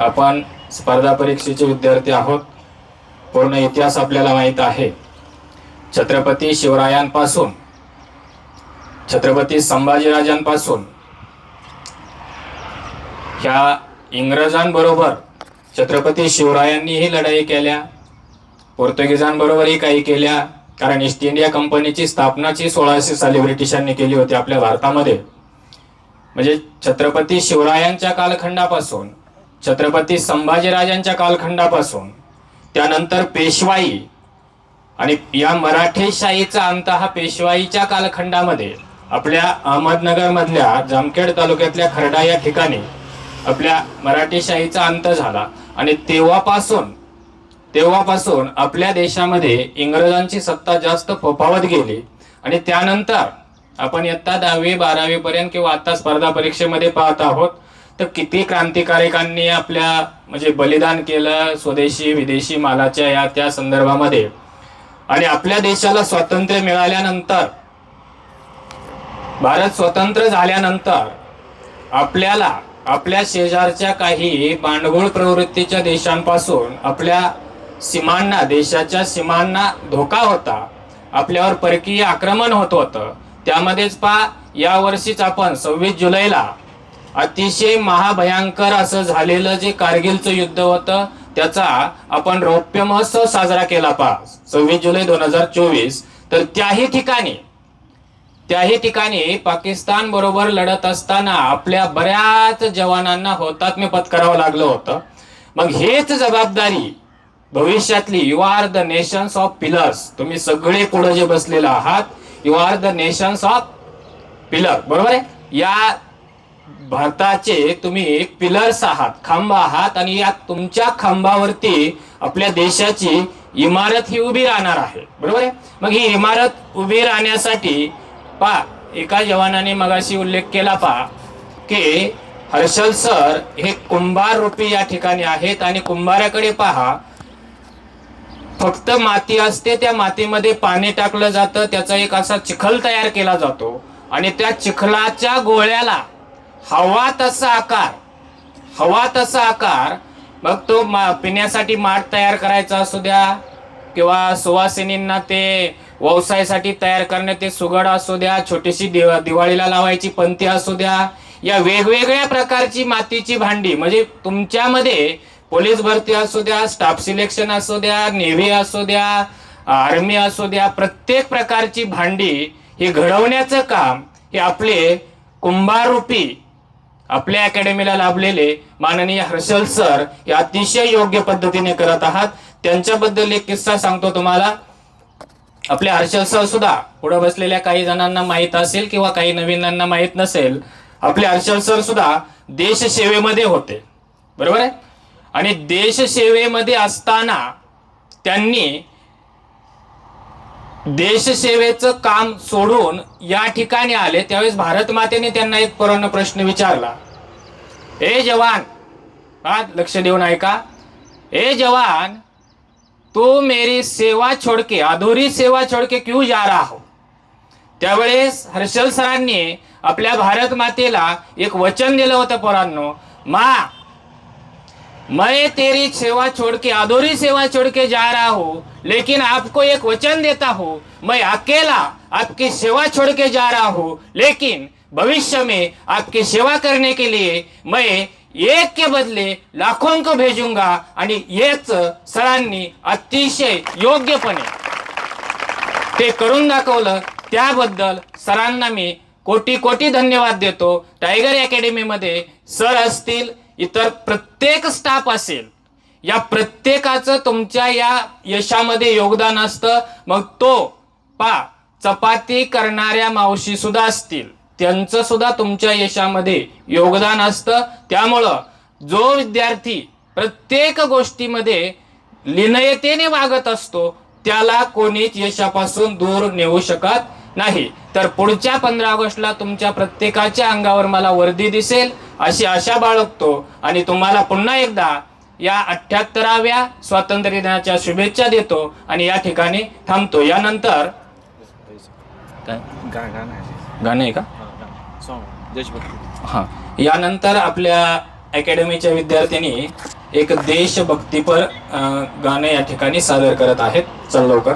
आपण स्पर्धा परीक्षेचे विद्यार्थी आहोत. पूर्ण इतिहास आपल्याला माहीत आहे. छत्रपती शिवरायांपासून छत्रपती संभाजीराजांपासून ह्या इंग्रजांबरोबर छत्रपती शिवरायांनीही लढाई केल्या पोर्तुगीजांबरोबरही काही केल्या कारण ईस्ट इंडिया कंपनीची स्थापनाची सोळाशे साली ब्रिटिशांनी केली होती आपल्या भारतामध्ये. म्हणजे छत्रपती शिवरायांच्या कालखंडापासून छत्रपती संभाजीराजांच्या कालखंडापासून त्यानंतर पेशवाई आणि या मराठेशाहीचा अंत हा पेशवाईच्या कालखंडामध्ये आपल्या अहमदनगर मधल्या जामखेड तालुक्यातल्या खरडा या ठिकाणी आपल्या मराठेशाहीचा अंत झाला. आणि तेव्हापासून तेव्हापासून आपल्या देशामध्ये इंग्रजांची सत्ता जास्त फोफावत गेली. आणि त्यानंतर आपण इयत्ता दहावी बारावीपर्यंत किंवा आता स्पर्धा परीक्षेमध्ये पाहत आहोत. तर किती क्रांतिकारकांनी आपल्या म्हणजे बलिदान केलं स्वदेशी विदेशी मालाच्या या त्या संदर्भामध्ये. आणि आपल्या देशाला स्वातंत्र्य मिळाल्यानंतर भारत स्वतंत्र झाल्यानंतर आपल्याला आपल्या शेजारच्या काही बांडगोळ प्रवृत्तीच्या देशांपासून आपल्या सीमांना देशाच्या सीमांना धोका होता. आपल्यावर परकीय आक्रमण होत होतं. त्यामध्येच पहा या वर्षीच आपण सव्वीस जुलैला अतिशय महाभयंकर असं झालेलं जे कारगिलचं युद्ध होतं त्याचा आपण रौप्य महोत्सव साजरा केला पा. सव्वीस जुलै दोन हजार चोवीस. तर त्याही ठिकाणी त्याही ठिकाणी पाकिस्तान बरोबर लढत असताना आपल्या बऱ्याच जवानांना होतात्म्य पत्करावं लागलं होतं. मग हेच जबाबदारी भविष्यातली you are the nations of pillars तुम्ही सगळे पुढे जे बसलेले आहात you are the nations of pillar बरोबर आहे? या भारताचे तुम्ही एक पिलर्स आहात. खांब आहात आणि या तुमच्या खांबावरती आपल्या देशाची इमारत ही उभी राहणार आहे. बरोबर आहे? मग ही इमारत उभी राहण्यासाठी पा एका जवानाने मगाशी उल्लेख केला पा की हर्षल सर हे कुंभार रूपी या ठिकाणी आहेत आणि कुंभाराकडे पहा. फक्त माती असते त्या मातीमध्ये पाणी टाकलं जातं त्याचा एक असा चिखल तयार केला जातो आणि त्या चिखलाच्या गोळ्याला हवा तसा आकार. हवा तसा आकार. मग तो मा पिण्यासाठी माठ तयार करायचा असू द्या किंवा सुवासिनींना ते व्यवसायासाठी तयार करणे ते सुगड असू द्या छोटीशी दिव दिवाळीला लावायची पंथी असू द्या या वेगवेगळ्या प्रकारची मातीची भांडी. म्हणजे तुमच्यामध्ये पोलीस भरती असू द्या स्टाफ सिलेक्शन असू द्या नेव्ही असू द्या आर्मी असू द्या प्रत्येक प्रकारची भांडी हे घडवण्याचं काम हे आपले कुंभारूपी आपल्या अकॅडमीला लाभलेले माननीय हर्षल सर हे अतिशय योग्य पद्धतीने करत आहात. त्यांच्याबद्दल एक किस्सा सांगतो तुम्हाला. आपले हर्षल सर सुद्धा पुढे बसलेल्या काही जणांना माहीत असेल किंवा काही नवीनांना माहीत नसेल आपले हर्षल सर सुद्धा देशसेवेमध्ये होते. बरोबर आहे? आणि देशसेवेमध्ये असताना त्यांनी देशसेवेचं काम सोडून या ठिकाणी आले त्यावेळेस भारत मातेने त्यांना एक परोन्न प्रश्न विचारला. ए जवान हा लक्ष देऊन ऐका. ए जवान तू मेरी सेवा छोडके अधोरी अधुरी सेवा छोडके क्यू जा रहा हो? त्यावेळेस हर्षल सरांनी आपल्या भारत मातेला एक वचन दिलं होतं पोरांनो मा मैं तेरी सेवा छोड़ के अधूरी सेवा छोड़ के जा रहा हूँ लेकिन आपको एक वचन देता हूँ। मैं अकेला आपकी सेवा छोड़ के जा रहा हूँ लेकिन भविष्य में आपकी सेवा करने के लिए मैं एक के बदले लाखों को भेजूंगा आणि हेच सरांनी अतिशय योग्यपणे ते करून दाखवलं. त्याबद्दल सरांना मी कोटी कोटी धन्यवाद देतो. टायगर अकॅडमीमध्ये सर असतील इतर प्रत्येक स्टाफ असेल या प्रत्येकाचं तुमच्या या यशामध्ये योगदान असतं मग तो पा चपाती करणाऱ्या मावशी सुद्धा असतील. त्यांचं सुद्धा तुमच्या यशामध्ये योगदान असतं. त्यामुळं जो विद्यार्थी प्रत्येक गोष्टीमध्ये लिनयतेने वागत असतो त्याला कोणीच यशापासून दूर नेऊ शकत नाही. तर पुढच्या पंधरा ऑगस्टला तुमच्या प्रत्येकाच्या अंगावर मला वर्दी दिसेल अशी आशा बाळगतो. आणि तुम्हाला पुन्हा एकदा या अठ्याहत्तराव्या स्वातंत्र्य दिनाच्या शुभेच्छा देतो आणि या ठिकाणी थांबतो. यानंतर काय? गाणं आहे का? हां. यानंतर आपल्या अकॅडमीच्या विद्यार्थिनी एक देशभक्तीपर गाणं या ठिकाणी सादर करत आहेत. चल लवकर.